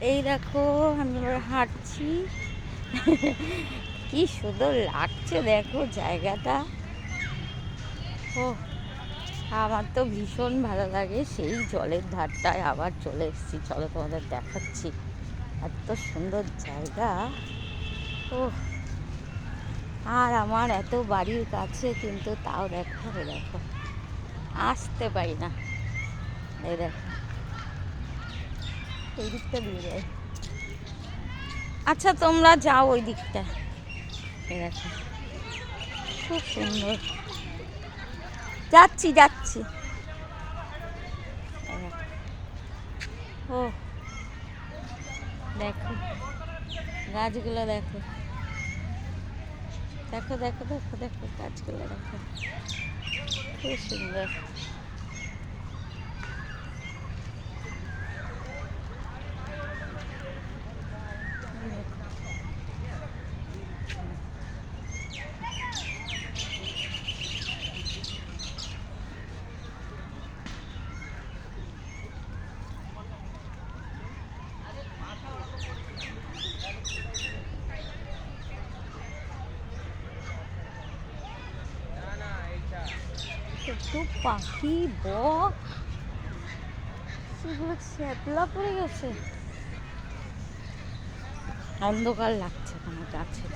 এই দেখো, আমি এবার হাঁটছি। কি সুন্দর লাগছে, দেখো জায়গাটা। ও, আমার তো ভীষণ ভালো লাগে সেই জলের ধারটায় আবার চলে এসেছি। চলো তোমাদের দেখাচ্ছি। এত সুন্দর জায়গা। ও, আর আমার এত বাড়ির কাছে কিন্তু তাও দেখো দেখো। আসতে পারি না। এই দেখো। এই দিকটা দিয়ে আচ্ছা তোমরা যাও ওই দিকটা। এই খুব সুন্দর। যাচ্ছি যাচ্ছি। এই ও। দেখো। গাছগুলো দেখো। দেখো দেখো দেখো দেখো গাছগুলো দেখো। খুব সুন্দর। কত পাখি, বক। পড়ে গেছে? অন্ধকার লাগছে কোনো গাছে।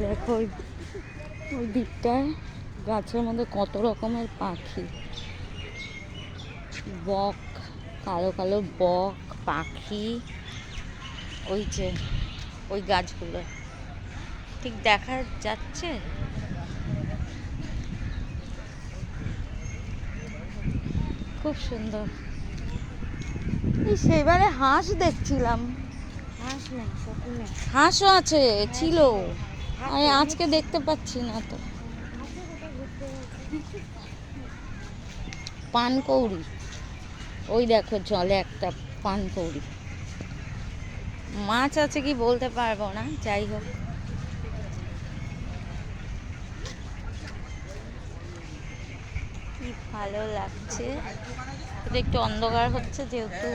দেখো ওই দিকটায় গাছের মধ্যে কত রকমের পাখি? বক, কালো কালো বক, পাখি। ওই যে ওই গাছগুলো। ঠিক দেখা যাচ্ছে? খুব সুন্দর। সেবারে হাঁস দেখছিলাম। হাঁস নেই হাঁসও আছে ছিল। আমি আজকে দেখতে পাচ্ছি না তো। পানকৌড়ি। ওই দেখো জলে একটা পানকৌড়ি। মাছ আছে কি বলতে পারব না, যাই হোক। কি ভালো লাগছে। একটু অন্ধকার হচ্ছে যেহেতু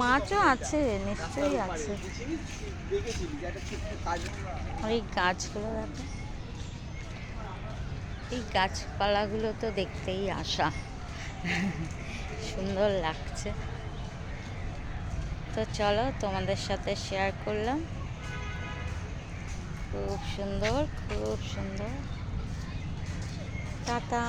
মাছও আছে, নিশ্চয়ই আছে। এই গাছগুলো দেখো। এই গাছপালাগুলো তো দেখতেই আসা সুন্দর লাগছে। তো চলো তোমাদের সাথে শেয়ার করলাম। খুব সুন্দর খুব সুন্দর। টাটা।